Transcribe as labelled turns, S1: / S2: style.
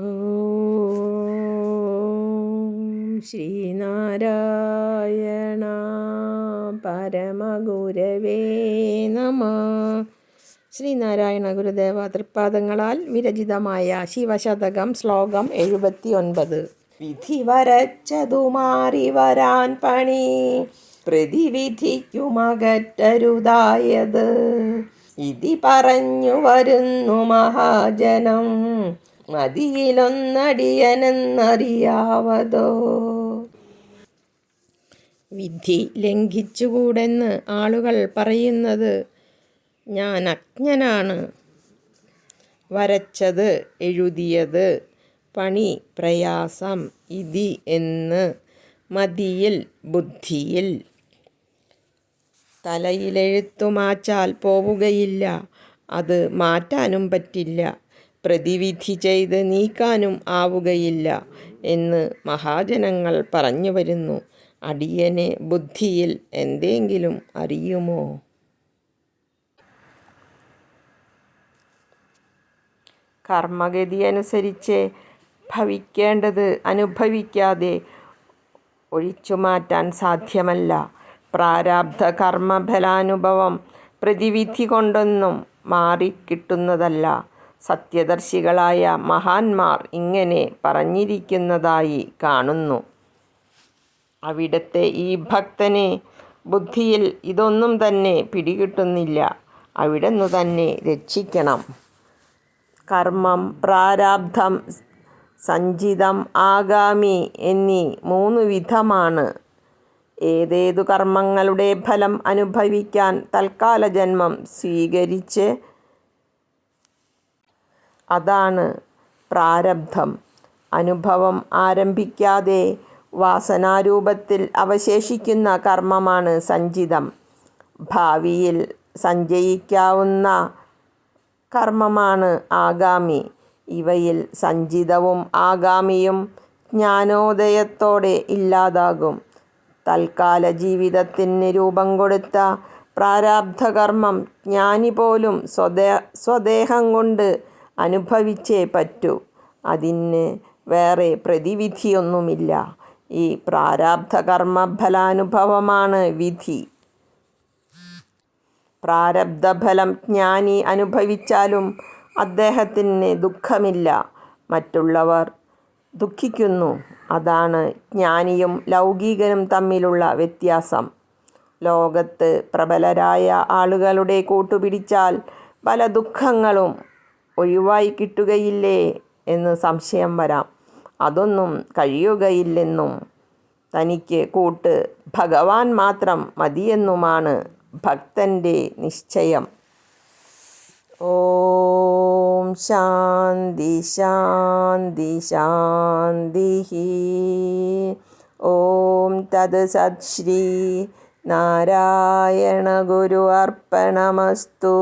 S1: ശ്രീനാരായണ പരമഗുരവേ നമ. ശ്രീനാരായണ ഗുരുദേവ തൃപ്പാദങ്ങളാൽ വിരചിതമായ ശിവശതകം ശ്ലോകം എഴുപത്തി ഒൻപത് വിധി വരച്ചതു മാറി വരാൻ പണി. പ്രതിവിധിക്കുമകറ്റരുതായത്. ഇതി പറഞ്ഞു വരുന്നു മഹാജനം. മതിയിലൊന്നടിയനെന്നറിയാവതോ? വിധി ലംഘിച്ചുകൂടെന്ന് ആളുകൾ പറയുന്നത് ഞാൻ അജ്ഞനാണ്. വരച്ചത് എഴുതിയത് പണി പ്രയാസം ഇതി എന്ന് മതിയിൽ ബുദ്ധിയിൽ. തലയിലെഴുത്തു മാച്ചാൽ പോവുകയില്ല. അത് മാറ്റാനും പറ്റില്ല. പ്രതിവിധി ചെയ്ത് നീക്കാനും ആവുകയില്ല എന്ന് മഹാജനങ്ങൾ പറഞ്ഞു വരുന്നു. അടിയനെ ബുദ്ധിയിൽ എന്തെങ്കിലും അറിയുമോ? കർമ്മഗതി അനുസരിച്ച് ഭവിക്കേണ്ടത് അനുഭവിക്കാതെ ഒഴിച്ചു മാറ്റാൻ സാധ്യമല്ല. പ്രാരാബ്ധ കർമ്മഫലാനുഭവം പ്രതിവിധി കൊണ്ടൊന്നും മാറിക്കിട്ടുന്നതല്ല. സത്യദർശികളായ മഹാന്മാർ ഇങ്ങനെ പറഞ്ഞിരിക്കുന്നതായി കാണുന്നു. അവിടത്തെ ഈ ഭക്തനെ ബുദ്ധിയിൽ ഇതൊന്നും തന്നെ പിടികിട്ടുന്നില്ല. അവിടുന്ന് തന്നെ രക്ഷിക്കണം. കർമ്മം പ്രാരാബ്ധം സഞ്ചിതം ആഗാമി എന്നീ മൂന്ന് വിധമാണ്. ഏതേതു കർമ്മങ്ങളുടെ ഫലം അനുഭവിക്കാൻ തൽക്കാല ജന്മം സ്വീകരിച്ച് അതാണ് പ്രാരബ്ധം. അനുഭവം ആരംഭിക്കാതെ വാസനാരൂപത്തിൽ അവശേഷിക്കുന്ന കർമ്മമാണ് സഞ്ചിതം. ഭാവിയിൽ സഞ്ചയിക്കാവുന്ന കർമ്മമാണ് ആഗാമി. ഇവയിൽ സഞ്ചിതവും ആഗാമിയും ജ്ഞാനോദയത്തോടെ ഇല്ലാതാകും. തൽക്കാല ജീവിതത്തിന് രൂപം കൊടുത്ത പ്രാരാബ്ധകർമ്മം ജ്ഞാനി പോലും സ്വദേ സ്വദേഹം കൊണ്ട് അനുഭവിച്ചേ പറ്റൂ. അതിന് വേറെ പ്രതിവിധിയൊന്നുമില്ല. ഈ പ്രാരാബ്ധകർമ്മ ഫലാനുഭവമാണ് വിധി. പ്രാരബ്ധഫലം ജ്ഞാനി അനുഭവിച്ചാലും അദ്ദേഹത്തിന് ദുഃഖമില്ല. മറ്റുള്ളവർ ദുഃഖിക്കുന്നു. അതാണ് ജ്ഞാനിയും ലൗകികനും തമ്മിലുള്ള വ്യത്യാസം. ലോകത്ത് പ്രബലരായ ആളുകളുടെ കൂട്ടുപിടിച്ചാൽ പല ദുഃഖങ്ങളും ഒഴിവായി കിട്ടുകയില്ലേ എന്ന് സംശയം വരാം. അതൊന്നും കഴിയുകയില്ലെന്നും തനിക്ക് കൂട്ട് ഭഗവാൻ മാത്രം മതിയെന്നുമാണ് ഭക്തന്റെ നിശ്ചയം. ഓം ശാന്തി ശാന്തി ശാന്തി ഓം തത് സത് ശ്രീ നാരായണ ഗുരു അർപ്പണമസ്തു.